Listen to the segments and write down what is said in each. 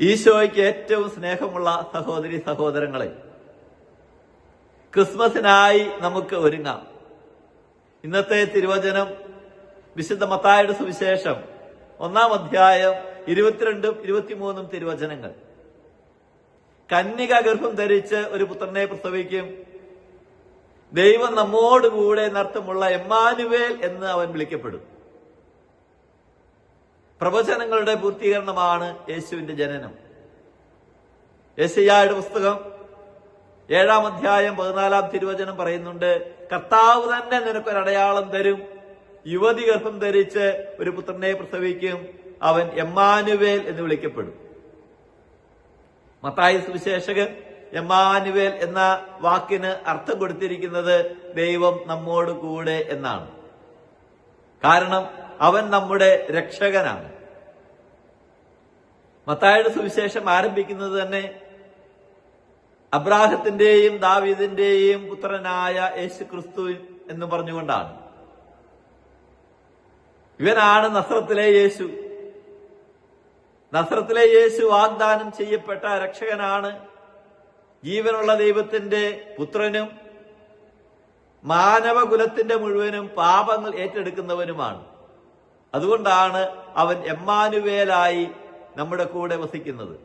ഈശോയ്ക്ക് ഏറ്റവും സ്നേഹമുള്ള സഹോദരി സഹോദരങ്ങളെ ക്രിസ്മസിനായി നമുക്ക് ഒരുങ്ങാം. ഇന്നത്തെ തിരുവചനം വിശുദ്ധ മത്തായുടെ സുവിശേഷം ഒന്നാം അധ്യായം ഇരുപത്തിരണ്ടും ഇരുപത്തിമൂന്നും തിരുവചനങ്ങൾ. കന്യക ഗർഭം ധരിച്ച് ഒരു പുത്രനെ പ്രസവിക്കും. ദൈവം നമ്മോടുകൂടെ നർത്തമുള്ള എമ്മാനുവേൽ എന്ന് അവൻ വിളിക്കപ്പെടും. പ്രവചനങ്ങളുടെ പൂർത്തീകരണമാണ് യേശുവിന്റെ ജനനം. യേശയ്യായുടെ പുസ്തകം ഏഴാം അധ്യായം പതിനാലാം തിരുവചനം പറയുന്നുണ്ട് കർത്താവ് തന്നെ നിനക്കൊരു അടയാളം തരും യുവതി ഗർഭം ധരിച്ച് ഒരു പുത്രനെ പ്രസവിക്കും അവൻ എമ്മാനുവേൽ എന്ന് വിളിക്കപ്പെടും. മത്തായി സുവിശേഷകൻ എമ്മാനുവേൽ എന്ന വാക്കിന് അർത്ഥം കൊടുത്തിരിക്കുന്നത് ദൈവം നമ്മോട് കൂടെ എന്നാണ്. കാരണം അവൻ നമ്മുടെ രക്ഷകനാണ്. മത്തായുടെ സുവിശേഷം ആരംഭിക്കുന്നത് തന്നെ അബ്രാഹത്തിന്റെയും ദാവീദിന്റെയും പുത്രനായ യേശു ക്രിസ്തു എന്ന് പറഞ്ഞുകൊണ്ടാണ്. ഇവനാണ് നസ്രത്തിലെ യേശു. നസ്രത്തിലെ യേശു വാഗ്ദാനം ചെയ്യപ്പെട്ട രക്ഷകനാണ് ജീവനുള്ള ദൈവത്തിന്റെ പുത്രനും മാനവകുലത്തിന്റെ മുഴുവനും പാപങ്ങൾ ഏറ്റെടുക്കുന്നവനുമാണ്. അതുകൊണ്ടാണ് അവൻ എമ്മാനുവേലായി നമ്മുടെ കൂടെ വസിക്കുന്നത്.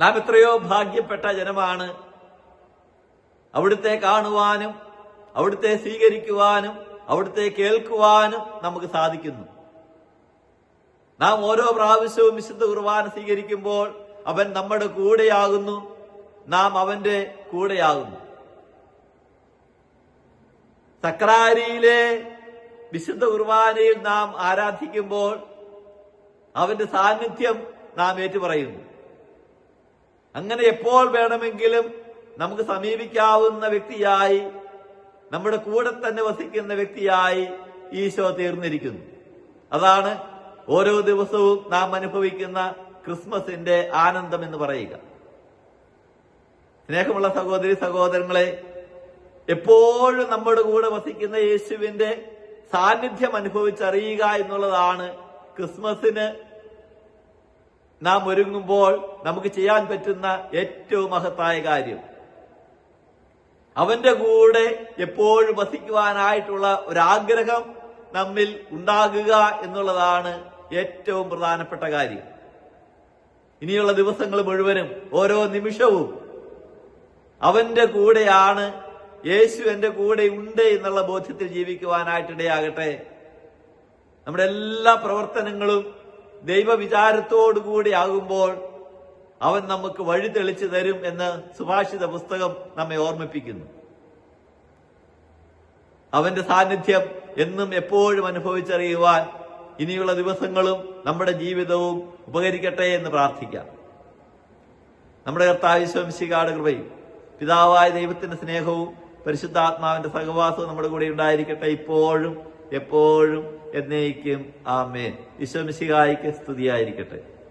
നാം എത്രയോ ഭാഗ്യപ്പെട്ട ജനമാണ്. അവിടുത്തെ കാണുവാനും അവിടുത്തെ സ്വീകരിക്കുവാനും അവിടുത്തെ കേൾക്കുവാനും നമുക്ക് സാധിക്കുന്നു. നാം ഓരോ പ്രാവശ്യവും വിശുദ്ധ കുർബാന സ്വീകരിക്കുമ്പോൾ അവൻ നമ്മുടെ കൂടെയാകുന്നു നാം അവന്റെ കൂടെയാകുന്നു. സക്രാരിയിലെ വിശുദ്ധ കുർബാനയിൽ നാം ആരാധിക്കുമ്പോൾ അവന്റെ സാന്നിധ്യം നാം ഏറ്റുപറയുന്നു. അങ്ങനെ എപ്പോൾ വേണമെങ്കിലും നമുക്ക് സമീപിക്കാവുന്ന വ്യക്തിയായി നമ്മുടെ കൂടെ തന്നെ വസിക്കുന്ന വ്യക്തിയായി ഈശോ തീർന്നിരിക്കുന്നു. അതാണ് ഓരോ ദിവസവും നാം അനുഭവിക്കുന്ന ക്രിസ്മസിന്റെ ആനന്ദം എന്ന് പറയുക. സ്നേഹമുള്ള സഹോദരി സഹോദരങ്ങളെ എപ്പോഴും നമ്മുടെ കൂടെ വസിക്കുന്ന യേശുവിന്റെ സാന്നിധ്യം അനുഭവിച്ചറിയുക എന്നുള്ളതാണ് ക്രിസ്മസിന് നാം ഒരുങ്ങുമ്പോൾ നമുക്ക് ചെയ്യാൻ പറ്റുന്ന ഏറ്റവും മഹത്തായ കാര്യം. അവന്റെ കൂടെ എപ്പോഴും വസിക്കുവാനായിട്ടുള്ള ഒരാഗ്രഹം നമ്മിൽ ഉണ്ടാകുക എന്നുള്ളതാണ് ഏറ്റവും പ്രധാനപ്പെട്ട കാര്യം. ഇനിയുള്ള ദിവസങ്ങൾ മുഴുവനും ഓരോ നിമിഷവും അവന്റെ കൂടെയാണ് യേശു എന്റെ കൂടെ ഉണ്ട് എന്നുള്ള ബോധ്യത്തിൽ ജീവിക്കുവാനായിട്ടിടയാകട്ടെ. നമ്മുടെ എല്ലാ പ്രവർത്തനങ്ങളും ദൈവവിചാരത്തോടുകൂടി ആകുമ്പോൾ അവൻ നമുക്ക് വഴി തെളിച്ചു തരും എന്ന് സുഭാഷിത പുസ്തകം നമ്മെ ഓർമ്മിപ്പിക്കുന്നു. അവന്റെ സാന്നിധ്യം എന്നും എപ്പോഴും അനുഭവിച്ചറിയുവാൻ ഇനിയുള്ള ദിവസങ്ങളും നമ്മുടെ ജീവിതവും ഉപകരിക്കട്ടെ എന്ന് പ്രാർത്ഥിക്കാം. നമ്മുടെ കർത്താവിശ്വംശികാട് കൃപയും പിതാവായ ദൈവത്തിന്റെ സ്നേഹവും പരിശുദ്ധാത്മാവിന്റെ സഹവാസവും നമ്മുടെ കൂടെ ഉണ്ടായിരിക്കട്ടെ ഇപ്പോഴും എപ്പോഴും എന്നേക്കും. ആമേൻ. വിശ്വംശികായിക്ക് സ്തുതിയായിരിക്കട്ടെ.